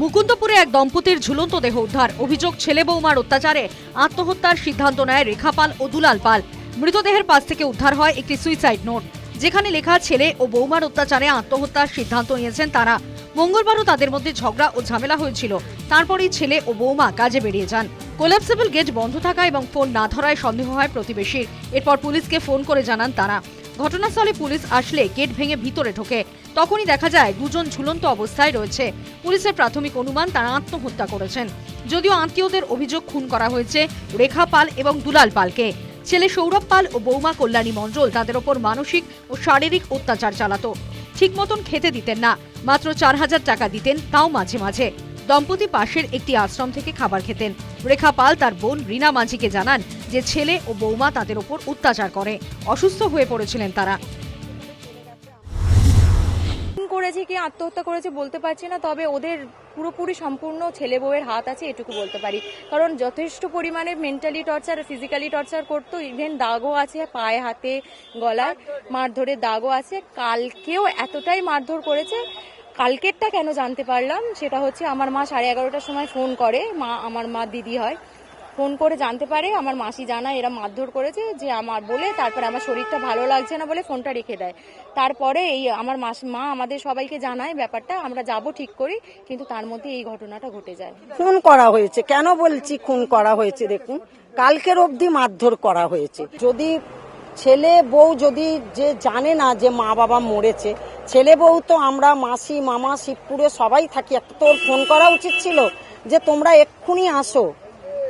মুকুন্দপুরে এক দম্পতির ঝুলন্ত দেহ উদ্ধার। অভিযোগ, ছেলে বৌমার অত্যাচারে আত্মহত্যার সিদ্ধান্ত নেয় রেখা পাল ও দুলাল পাল। মৃতদেহের পাশ থেকে উদ্ধার হয় একটি সুইসাইড নোট যেখানে লেখা, ছেলে ও বৌমার অত্যাচারে আত্মহত্যার সিদ্ধান্ত নিয়েছেন তারা। মঙ্গলবারও তাদের মধ্যে ঝগড়া ও ঝামেলা হয়েছিল। তারপরেই ছেলে ও বৌমা কাজে বেরিয়ে যান। কোলাপসেবল গেট বন্ধ থাকা এবং ফোন না ধরায় সন্দেহ হয় প্রতিবেশীর। এরপর পুলিশকে ফোন করে জানান তারা। ঘটনাস্থলে পুলিশ আসলে গেট ভেঙে ভিতরে ঢোকে। তখনই দেখা যায় দুজন ঝুলন্ত অবস্থায় রয়েছে। পুলিশের প্রাথমিক অনুমান, তারা আত্মহত্যা করেছেন। যদিও আত্মীয়দের অভিযোগ খুন করা হয়েছে রেখা পাল এবং দুলাল পালকে। ছেলে সৌরভ পাল ও বৌমা কল্যাণী মণ্ডল তাদের ওপর মানসিক ও শারীরিক অত্যাচার চালাতো। ঠিক মতন খেতে দিতেন না, মাত্র চার হাজার টাকা দিতেন, তাও মাঝে মাঝে। দম্পতি পাশের একটি আশ্রম থেকে খাবার খেতেন। রেখা পাল তার বোন রীনা মাঝিকে জানান যে ছেলে ও বৌমা তাদের ওপর অত্যাচার করে। অসুস্থ হয়ে পড়েছিলেন তারা। করেছে কি, আত্মহত্যা করেছে বলতে পারছি না, তবে ওদের পুরোপুরি সম্পূর্ণ ছেলে বউয়ের হাত আছে এটুকু বলতে পারি। কারণ যথেষ্ট পরিমাণে মেন্টালি টর্চার ফিজিক্যালি টর্চার করতো ইভেন দাগও আছে, পায়ে, হাতে, গলায় মারধরের দাগও আছে। কালকেও এতটাই মারধর করেছে কালকেরটা কেন জানতে পারলাম? সেটা হচ্ছে আমার মা সাড়ে এগারোটার সময় ফোন করে। মা, আমার মা দিদি হয়। ফোন করে জানতে পারে, আমার মাসি জানায়, এরা মারধর করেছে যে আমার বলে তারপরে আমার শরীরটা ভালো লাগছে না বলে ফোনটা রেখে দেয়। তারপরে এই আমার মাস, মা আমাদের সবাইকে জানায় ব্যাপারটা, আমরা যাব ঠিক করি, কিন্তু তার মধ্যে এই ঘটনাটা ঘটে যায়। খুন করা হয়েছে। কেন বলছি খুন করা হয়েছে দেখুন? কালকের অবধি মারধর করা হয়েছে। যদি ছেলে, বউ যদি যে জানে না যে মা বাবা মরেছে ছেলে বউ তো আমরা মাসি, মামা, শিবপুরে সবাই থাকি। একটা তোর ফোন করা উচিত ছিল যে, তোমরা এক্ষুনি আসো।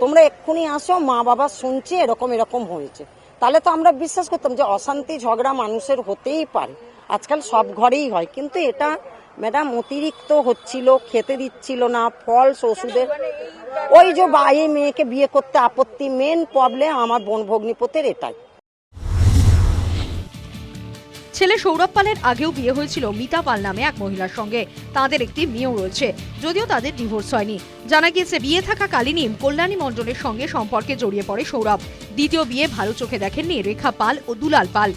তোমরা এক্ষুনি আসো, মা বাবা শুনছি, এরকম এরকম হয়েছে। তাহলে তো আমরা বিশ্বাস করতাম যে, অশান্তি, ঝগড়া মানুষের হতেই পারে। আজকাল সব ঘরেই হয়। কিন্তু এটা, ম্যাডাম, অতিরিক্ত হচ্ছিল, খেতে দিচ্ছিল না, ফলস, ওষুধের। ওই যে বা- এই মেয়েকে বিয়ে করতে আপত্তি, মেন প্রবলেম আমার বোন ভগ্নিপতির এটাই। ছেলে সৌরভ পালের আগেও বিয়ে হয়েছিল মিতা পাল নামে এক মহিলার সঙ্গে। তাদের একটি মেয়েও রয়েছে, যদিও তাদের ডিভোর্স হয়নি। জানা গিয়েছে, বিয়ে থাকা থাকাকালীনই কল্যাণী মণ্ডলের সঙ্গে সম্পর্কে জড়িয়ে পড়ে সৌরভ। দ্বিতীয় বিয়ে ভালো চোখে দেখেননি রেখা পাল ও দুলাল পাল।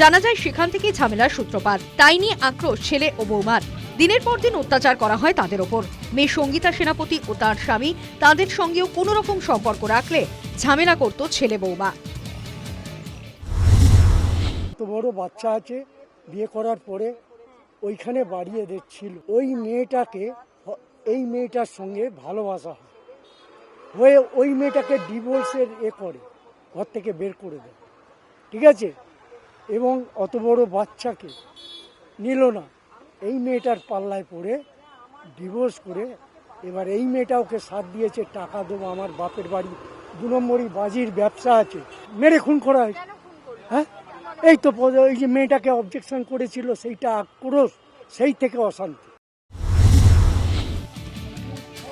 জানা যায়, সেখান থেকেই ঝামেলার সূত্রপাত। তাই নিয়ে আক্রোশ ছেলে ও বৌমার। দিনের পর দিন অত্যাচার করা হয় তাদের ওপর। মেয়ে সঙ্গীতা সেনাপতি ও তার স্বামী তাদের সঙ্গেও কোনো রকম সম্পর্ক রাখলে ঝামেলা করত ছেলে বৌমা। বড় বাচ্চা আছে বিয়ে করার পরে ওইখানে বাড়িয়ে দিচ্ছিল। ওই মেয়েটাকে এই মেয়েটার সঙ্গে ভালোবাসা হয়। হয়ে ওই মেয়েটাকে ডিভোর্সের এ করে ঘর থেকে বের করে দেয়। ঠিক আছে? এবং অত বড় বাচ্চাকে নিল না। এই মেয়েটার পাল্লায় পড়ে ডিভোর্স করে এবার এই মেয়েটা ওকে সাথ দিয়েছে টাকা দেবো আমার বাপের বাড়ি দু নম্বরই বাজির ব্যবসা আছে। মেরে খুন করা হয়েছে হ্যাঁ? এই তো এই যে মেয়েটাকে অবজেকশন করেছিল, সেইটা আক্রোশ, সেই থেকে অশান্তি।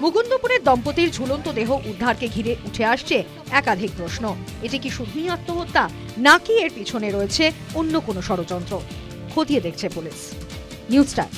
মুকুন্দপুরের দম্পতির ঝুলন্ত দেহ উদ্ধারকে ঘিরে উঠে আসছে একাধিক প্রশ্ন। এটি কি শুধুই আত্মহত্যা, নাকি এর পিছনে রয়েছে অন্য কোনো ষড়যন্ত্র? খতিয়ে দেখছে পুলিশ। News time.